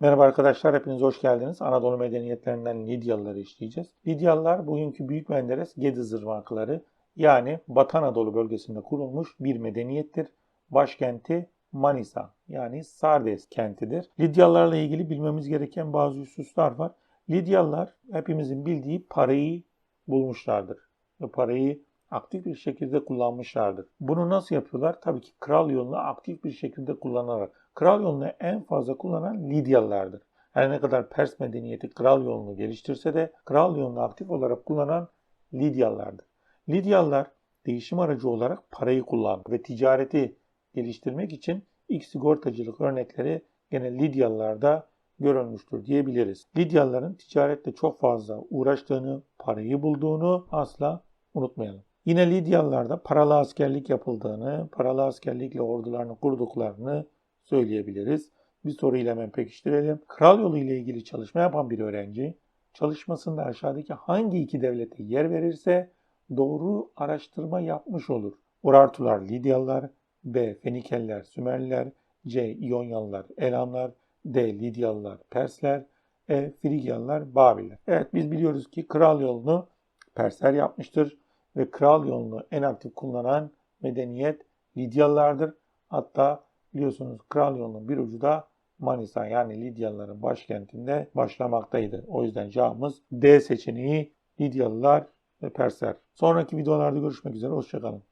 Merhaba arkadaşlar, hepiniz hoş geldiniz. Anadolu medeniyetlerinden Lidyalıları işleyeceğiz. Lidyalılar bugünkü Büyük Menderes Gediz Irmakları yani Batı Anadolu bölgesinde kurulmuş bir medeniyettir. Başkenti Manisa yani Sardes kentidir. Lidyalılarla ilgili bilmemiz gereken bazı hususlar var. Lidyalılar hepimizin bildiği parayı bulmuşlardır. Ve parayı aktif bir şekilde kullanmışlardır. Bunu nasıl yapıyorlar? Tabii ki kral yolunu aktif bir şekilde kullanarak. Kral yolunu en fazla kullanan Lidyalılardır. Her ne kadar Pers medeniyeti kral yolunu geliştirse de kral yolunu aktif olarak kullanan Lidyalılardır. Lidyalılar değişim aracı olarak parayı kullandı ve ticareti geliştirmek için ilk sigortacılık örnekleri gene Lidyalılarda görülmüştür diyebiliriz. Lidyalıların ticaretle çok fazla uğraştığını, parayı bulduğunu asla unutmayalım. Yine Lidyalılarda paralı askerlik yapıldığını, paralı askerlikle ordularını kurduklarını söyleyebiliriz. Bir soruyla hemen pekiştirelim. Kral yolu ile ilgili çalışma yapan bir öğrenci, çalışmasında aşağıdaki hangi iki devlete yer verirse doğru araştırma yapmış olur. Urartular Lidyalılar, B. Fenikeliler Sümerliler, C. İyonyalılar Elamlar, D. Lidyalılar Persler, E. Frigyalılar Babiller. Evet biz biliyoruz ki kral yolunu Persler yapmıştır ve kral yolunu en aktif kullanan medeniyet Lidyalılardır. Hatta biliyorsunuz kral yolunun bir ucu da Manisa yani Lidyalıların başkentinde başlamaktaydı. O yüzden cevabımız D seçeneği Lidyalılar ve Persler. Sonraki videolarda görüşmek üzere. Hoşçakalın.